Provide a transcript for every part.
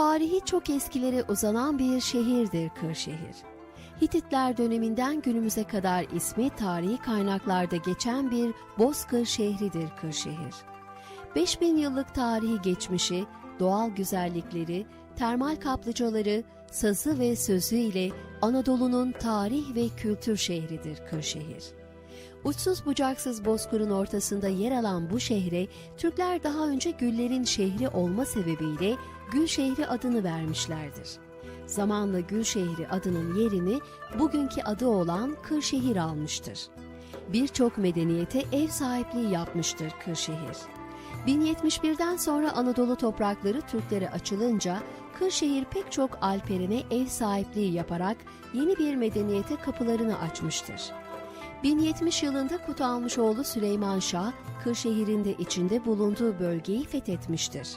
Tarihi çok eskilere uzanan bir şehirdir Kırşehir. Hititler döneminden günümüze kadar ismi tarihi kaynaklarda geçen bir bozkır şehridir Kırşehir. 5000 yıllık tarihi geçmişi, doğal güzellikleri, termal kaplıcaları, sazı ve sözü ile Anadolu'nun tarih ve kültür şehridir Kırşehir. Uçsuz bucaksız bozkırın ortasında yer alan bu şehre Türkler daha önce güllerin şehri olma sebebiyle Gül adını vermişlerdir. Zamanla Gül adının yerini bugünkü adı olan Kırşehir almıştır. Birçok medeniyete ev sahipliği yapmıştır Kırşehir. 1071'den sonra Anadolu toprakları Türklere açılınca Kırşehir pek çok alperine ev sahipliği yaparak yeni bir medeniyete kapılarını açmıştır. 1070 yılında Kutalmışoğlu Süleyman Şah, Kırşehir'in de içinde bulunduğu bölgeyi fethetmiştir.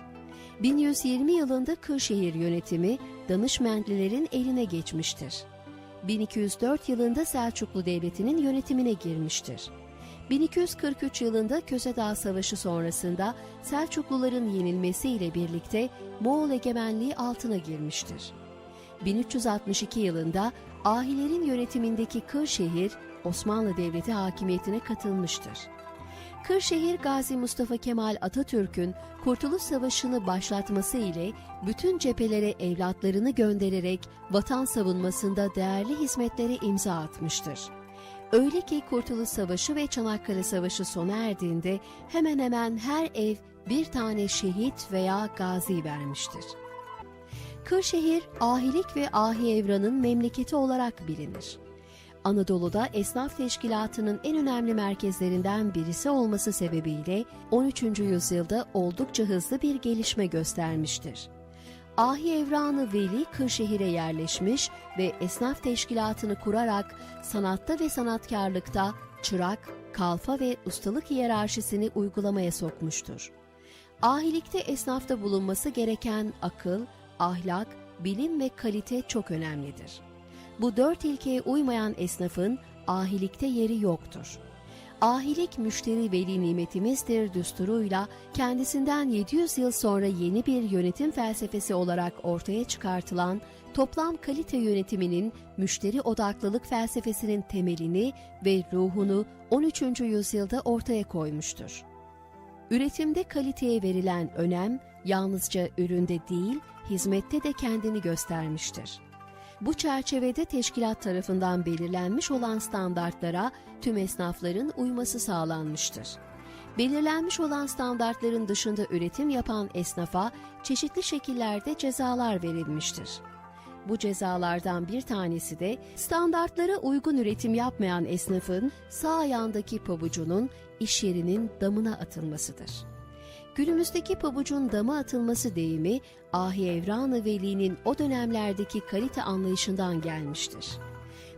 1120 yılında Kırşehir yönetimi Danışmentlilerin eline geçmiştir. 1204 yılında Selçuklu Devleti'nin yönetimine girmiştir. 1243 yılında Kösedağ Savaşı sonrasında Selçukluların yenilmesiyle birlikte Moğol egemenliği altına girmiştir. 1362 yılında Ahilerin yönetimindeki Kırşehir Osmanlı Devleti hakimiyetine katılmıştır. Kırşehir Gazi Mustafa Kemal Atatürk'ün Kurtuluş Savaşı'nı başlatması ile bütün cephelere evlatlarını göndererek vatan savunmasında değerli hizmetlere imza atmıştır. Öyle ki Kurtuluş Savaşı ve Çanakkale Savaşı sona erdiğinde hemen hemen her ev bir tane şehit veya gazi vermiştir. Kırşehir, ahilik ve ahi evranın memleketi olarak bilinir. Anadolu'da esnaf teşkilatının en önemli merkezlerinden birisi olması sebebiyle 13. yüzyılda oldukça hızlı bir gelişme göstermiştir. Ahi Evranı Veli Kırşehir'e yerleşmiş ve esnaf teşkilatını kurarak sanatta ve sanatkarlıkta çırak, kalfa ve ustalık hiyerarşisini uygulamaya sokmuştur. Ahilikte esnafta bulunması gereken akıl, ahlak, bilim ve kalite çok önemlidir. Bu dört ilkeye uymayan esnafın ahilikte yeri yoktur. Ahilik müşteri veli nimetimizdir düsturuyla kendisinden 700 yıl sonra yeni bir yönetim felsefesi olarak ortaya çıkartılan toplam kalite yönetiminin müşteri odaklılık felsefesinin temelini ve ruhunu 13. yüzyılda ortaya koymuştur. Üretimde kaliteye verilen önem yalnızca üründe değil, hizmette de kendini göstermiştir. Bu çerçevede teşkilat tarafından belirlenmiş olan standartlara tüm esnafların uyması sağlanmıştır. Belirlenmiş olan standartların dışında üretim yapan esnafa çeşitli şekillerde cezalar verilmiştir. Bu cezalardan bir tanesi de standartlara uygun üretim yapmayan esnafın sağ ayağındaki pabucunun iş yerinin damına atılmasıdır. Günümüzdeki pabucun dama atılması deyimi Ahi Evran-ı Veli'nin o dönemlerdeki kalite anlayışından gelmiştir.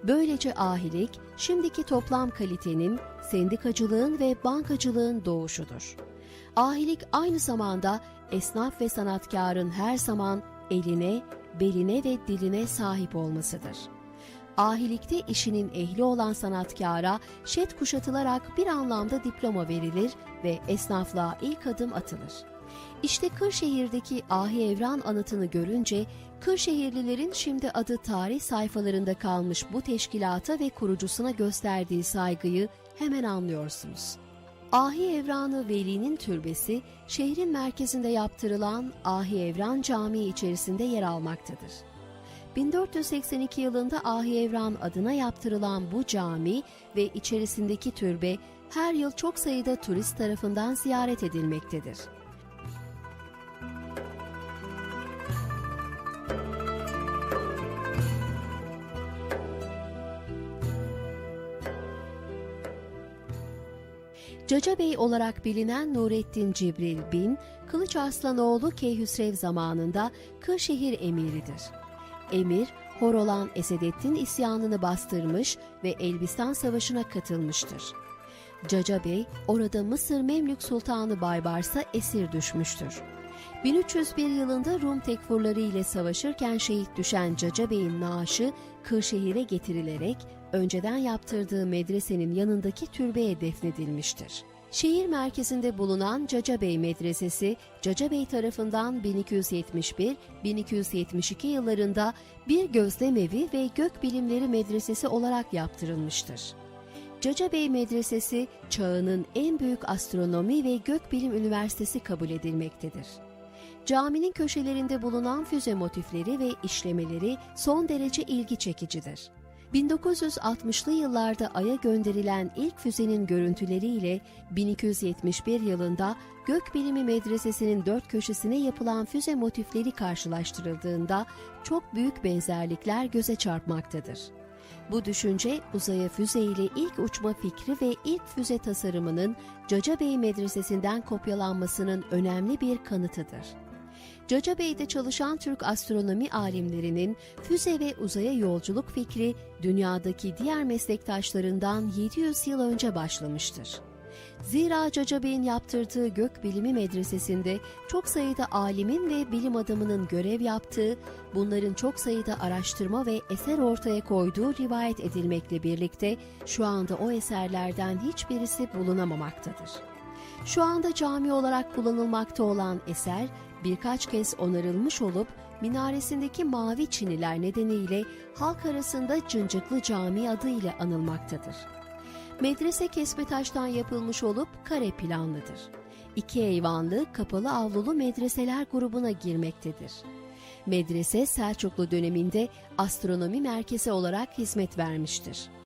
Böylece ahilik, şimdiki toplam kalitenin, sendikacılığın ve bankacılığın doğuşudur. Ahilik aynı zamanda esnaf ve sanatkarın her zaman eline, beline ve diline sahip olmasıdır. Ahilikte işinin ehli olan sanatkara şet kuşatılarak bir anlamda diploma verilir ve esnaflığa ilk adım atılır. İşte Kırşehir'deki Ahi Evran anıtını görünce Kırşehirlilerin şimdi adı tarih sayfalarında kalmış bu teşkilata ve kurucusuna gösterdiği saygıyı hemen anlıyorsunuz. Ahi Evranı Veli'nin türbesi şehrin merkezinde yaptırılan Ahi Evran Camii içerisinde yer almaktadır. 1482 yılında Ahi Evran adına yaptırılan bu cami ve içerisindeki türbe her yıl çok sayıda turist tarafından ziyaret edilmektedir. Caca Bey olarak bilinen Nurettin Cibril bin, Kılıç Arslanoğlu Keyhüsrev zamanında Kırşehir emiridir. Emir, hor olan Esedettin isyanını bastırmış ve Elbistan Savaşı'na katılmıştır. Caca Bey, orada Mısır Memlük Sultanı Baybars'a esir düşmüştür. 1301 yılında Rum tekfurları ile savaşırken şehit düşen Caca Bey'in naaşı Kırşehir'e getirilerek önceden yaptırdığı medresenin yanındaki türbeye defnedilmiştir. Şehir merkezinde bulunan Cacabey Medresesi, Cacabey tarafından 1271-1272 yıllarında bir gözlemevi ve gök bilimleri medresesi olarak yaptırılmıştır. Cacabey Medresesi, çağının en büyük astronomi ve gökbilim üniversitesi kabul edilmektedir. Caminin köşelerinde bulunan füze motifleri ve işlemeleri son derece ilgi çekicidir. 1960'lı yıllarda Ay'a gönderilen ilk füzenin görüntüleriyle 1271 yılında Gökbilimi Medresesi'nin dört köşesine yapılan füze motifleri karşılaştırıldığında çok büyük benzerlikler göze çarpmaktadır. Bu düşünce uzaya füze ile ilk uçma fikri ve ilk füze tasarımının Cacabey Medresesi'nden kopyalanmasının önemli bir kanıtıdır. Cacabey'de çalışan Türk astronomi alimlerinin füze ve uzaya yolculuk fikri dünyadaki diğer meslektaşlarından 700 yıl önce başlamıştır. Zira Cacabey'in yaptırdığı gökbilimi medresesinde çok sayıda alimin ve bilim adamının görev yaptığı, bunların çok sayıda araştırma ve eser ortaya koyduğu rivayet edilmekle birlikte şu anda o eserlerden hiçbirisi bulunamamaktadır. Şu anda cami olarak kullanılmakta olan eser birkaç kez onarılmış olup minaresindeki mavi çiniler nedeniyle halk arasında Cıncıklı Camii adıyla anılmaktadır. Medrese kesme taştan yapılmış olup kare planlıdır. İki eyvanlı kapalı avlulu medreseler grubuna girmektedir. Medrese Selçuklu döneminde astronomi merkezi olarak hizmet vermiştir.